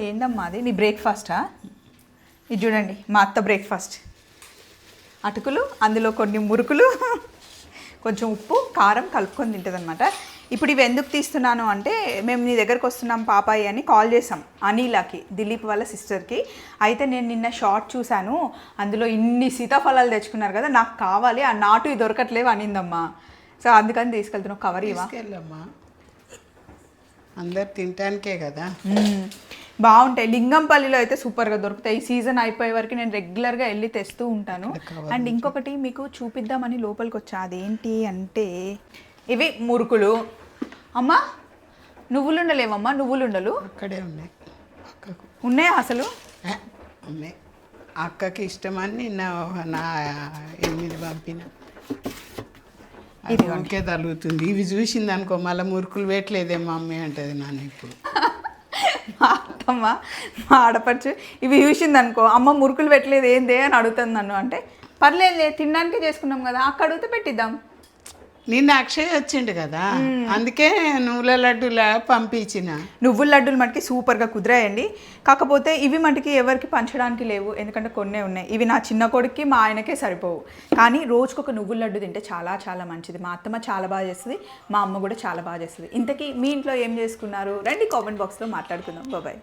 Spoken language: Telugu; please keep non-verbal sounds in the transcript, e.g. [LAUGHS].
ఏందమ్మా అది? నీ బ్రేక్ఫాస్టా ఇది చూడండి మా అత్త బ్రేక్ఫాస్ట్ అటుకులు అందులో కొన్ని మురుకులు కొంచెం ఉప్పు కారం కలుపుకొని తింటుంది ఇప్పుడు ఇవి ఎందుకు తీస్తున్నాను అంటే మేము నీ దగ్గరకు వస్తున్నాం పాపాయి అని కాల్ చేసాం అనిలాకి దిలీప్ వాళ్ళ సిస్టర్కి అయితే నేను నిన్న షార్ట్ చూశాను అందులో ఇన్ని సీతాఫలాలు తెచ్చుకున్నారు కదా నాకు కావాలి ఆ నాటు దొరకట్లేవు అనిందమ్మా. సో అందుకని తీసుకెళ్తున్నాం కవర్ ఇవా అందరు తినటానికే కదా. బాగుంటాయి. లింగంపల్లిలో అయితే సూపర్గా దొరుకుతాయి. ఈ సీజన్ అయిపోయే వరకు నేను రెగ్యులర్గా వెళ్ళి తెస్తూ ఉంటాను. అండ్ ఇంకొకటి మీకు చూపిద్దామని లోపలికి వచ్చా అదేంటి అంటే ఇవి మురుకులు. అమ్మా నువ్వులు లేవమ్మా నువ్వులు ఉండలు అక్కడే ఉన్నాయి. అక్కకు. ఉన్నాయా అసలు? ఉన్నాయి. అక్కకి ఇష్టమని నిన్న నా ఎనిమిది పంపిన. అది ఒకే తగులుతుంది. ఇవి చూసింది అనుకో మళ్ళీ మురుకులు పెట్టలేదే మమ్మీ అంటది నాన్న ఇప్పుడు. [LAUGHS] మా అత్తమ్మ మా ఆడపడుచు ఇవి చూసింది అనుకో అమ్మ మురుకులు పెట్టలేదు ఏందే? అని అడుగుతుంది నన్ను. అంటే పర్లేదులే తినడానికే చేసుకున్నాం కదా అక్కడ అడిగితే పెట్టిద్దాం. నిన్న అక్షయ్ వచ్చిండు కదా అందుకే నువ్వుల లడ్డూలా పంపించిన. నువ్వుల లడ్డూలు మటుకి సూపర్గా కుదిరాయండి. కాకపోతే ఇవి మటుకి ఎవరికి పంచడానికి లేవు ఎందుకంటే కొన్నే ఉన్నాయి. ఇవి నా చిన్న కొడుక్కి మా ఆయనకే సరిపోవు. కానీ రోజుకొక నువ్వుల లడ్డు తింటే చాలా చాలా మంచిది. మా అత్తమ్మ చాలా బాగా చేస్తుంది మా అమ్మ కూడా చాలా బాగా చేస్తుంది. ఇంతకీ మీ ఇంట్లో ఏం చేసుకున్నారు? రండి కామెంట్ బాక్స్లో మాట్లాడుకుందాం. బాబాయ్